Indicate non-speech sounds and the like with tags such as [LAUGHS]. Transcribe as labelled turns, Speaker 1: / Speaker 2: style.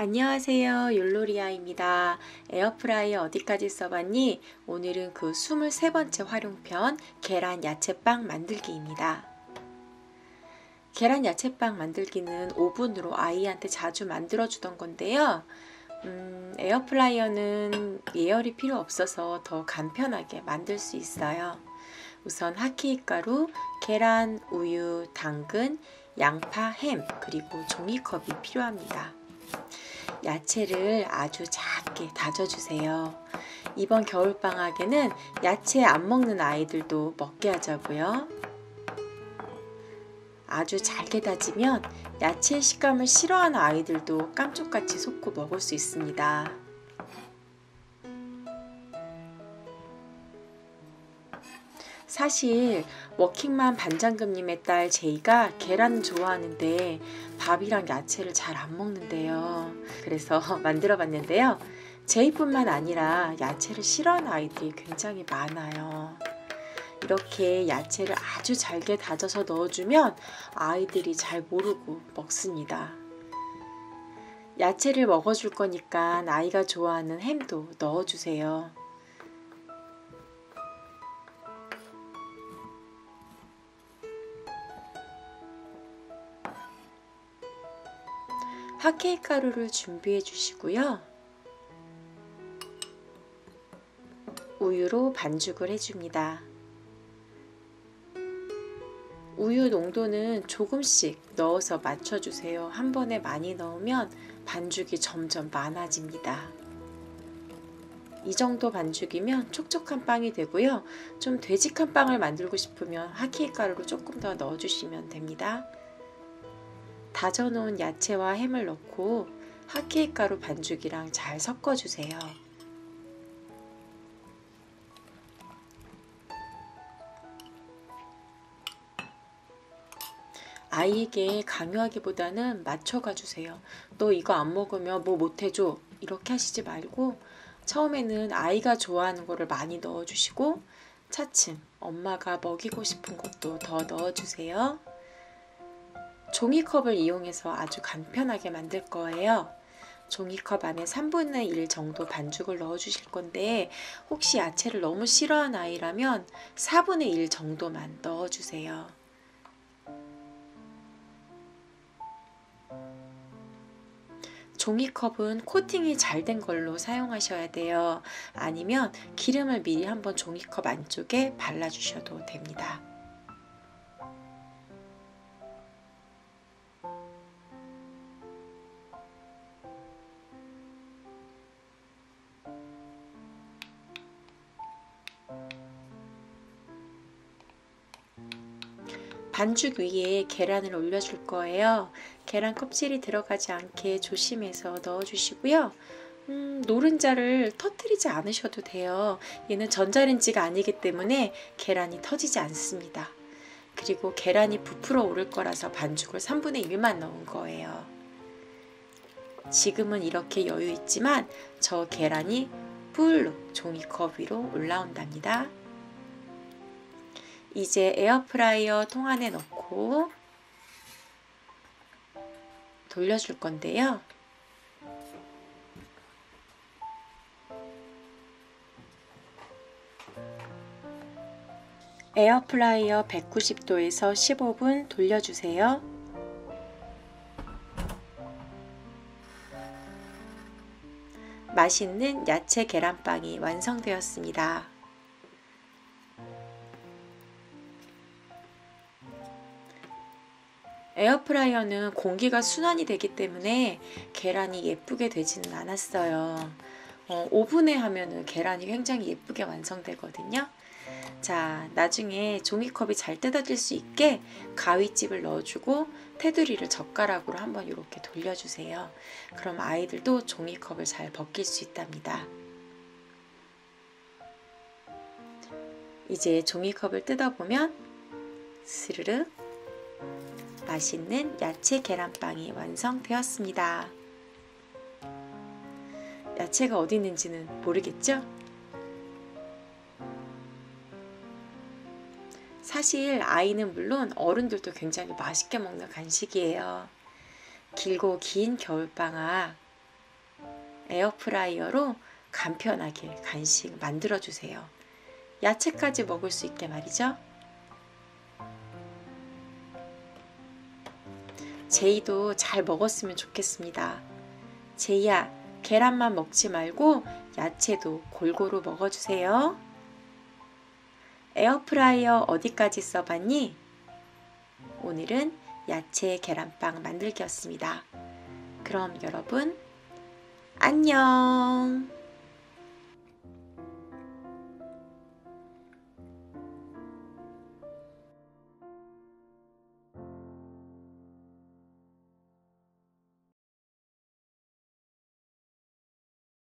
Speaker 1: 안녕하세요. 율로리아입니다. 에어프라이어 어디까지 써봤니? 오늘은 그 23번째 활용편 계란 야채빵 만들기입니다. 계란 야채빵 만들기는 오븐으로 아이한테 자주 만들어주던 건데요. 음, 에어프라이어는 예열이 필요 없어서 더 간편하게 만들 수 있어요. 우선 하키이 가루, 계란, 우유, 당근, 양파, 햄, 그리고 종이컵이 필요합니다. 야채를 아주 작게 다져주세요. 이번 겨울방학에는 야채 안 먹는 아이들도 먹게 하자고요. 아주 잘게 다지면 야채의 식감을 싫어하는 아이들도 깜짝같이 속고 먹을 수 있습니다. 사실 워킹맘 반장금님의 딸 제이가 계란 좋아하는데 밥이랑 야채를 잘 안 먹는데요. 그래서 [LAUGHS] 만들어 봤는데요. 제이뿐만 아니라 야채를 싫어하는 아이들이 굉장히 많아요. 이렇게 야채를 아주 잘게 다져서 넣어주면 아이들이 잘 모르고 먹습니다. 야채를 먹어줄 거니까 아이가 좋아하는 햄도 넣어주세요. 핫케이크 가루를 준비해 주시고요. 우유로 반죽을 해줍니다. 우유 농도는 조금씩 넣어서 맞춰주세요. 한 번에 많이 넣으면 반죽이 점점 많아집니다. 이 정도 반죽이면 촉촉한 빵이 되고요. 좀 되직한 빵을 만들고 싶으면 하키이 가루를 조금 더 넣어주시면 됩니다. 다져놓은 야채와 햄을 넣고 핫케이크 가루 반죽이랑 잘 섞어주세요. 아이에게 강요하기보다는 맞춰가 주세요. 너 이거 안 먹으면 뭐 못해줘. 이렇게 하시지 말고 처음에는 아이가 좋아하는 거를 많이 넣어주시고 차츰 엄마가 먹이고 싶은 것도 더 넣어주세요. 종이컵을 이용해서 아주 간편하게 만들 거예요. 종이컵 안에 3분의 1 정도 반죽을 넣어 주실 건데 혹시 야채를 너무 싫어하는 아이라면 4분의 1 정도만 넣어 주세요. 종이컵은 코팅이 잘 된 걸로 사용하셔야 돼요. 아니면 기름을 미리 한번 종이컵 안쪽에 발라주셔도 됩니다. 반죽 위에 계란을 올려줄 거예요. 계란 껍질이 들어가지 않게 조심해서 넣어주시고요. 음, 노른자를 터트리지 않으셔도 돼요. 얘는 전자레인지가 아니기 때문에 계란이 터지지 않습니다. 그리고 계란이 부풀어 오를 거라서 반죽을 3분의 1만 넣은 거예요. 지금은 이렇게 여유 있지만 저 계란이 풀로 종이컵 위로 올라온답니다. 이제 에어프라이어 통 안에 넣고 돌려줄 건데요. 에어프라이어 190도에서 15분 돌려주세요. 맛있는 야채 계란빵이 완성되었습니다. 에어프라이어는 공기가 순환이 되기 때문에 계란이 예쁘게 되지는 않았어요. 어, 오븐에 하면은 계란이 굉장히 예쁘게 완성되거든요. 자, 나중에 종이컵이 잘 뜯어질 수 있게 가위집을 넣어주고 테두리를 젓가락으로 한번 이렇게 돌려주세요. 그럼 아이들도 종이컵을 잘 벗길 수 있답니다. 이제 종이컵을 뜯어보면 스르륵 맛있는 야채 계란빵이 완성되었습니다. 야채가 어디 있는지는 모르겠죠? 사실 아이는 물론 어른들도 굉장히 맛있게 먹는 간식이에요. 길고 긴 겨울방학 에어프라이어로 간편하게 간식 만들어 주세요. 야채까지 먹을 수 있게 말이죠. 제이도 잘 먹었으면 좋겠습니다. 제이야, 계란만 먹지 말고 야채도 골고루 먹어주세요. 에어프라이어 어디까지 써봤니? 오늘은 야채 계란빵 만들기였습니다. 그럼 여러분, 안녕!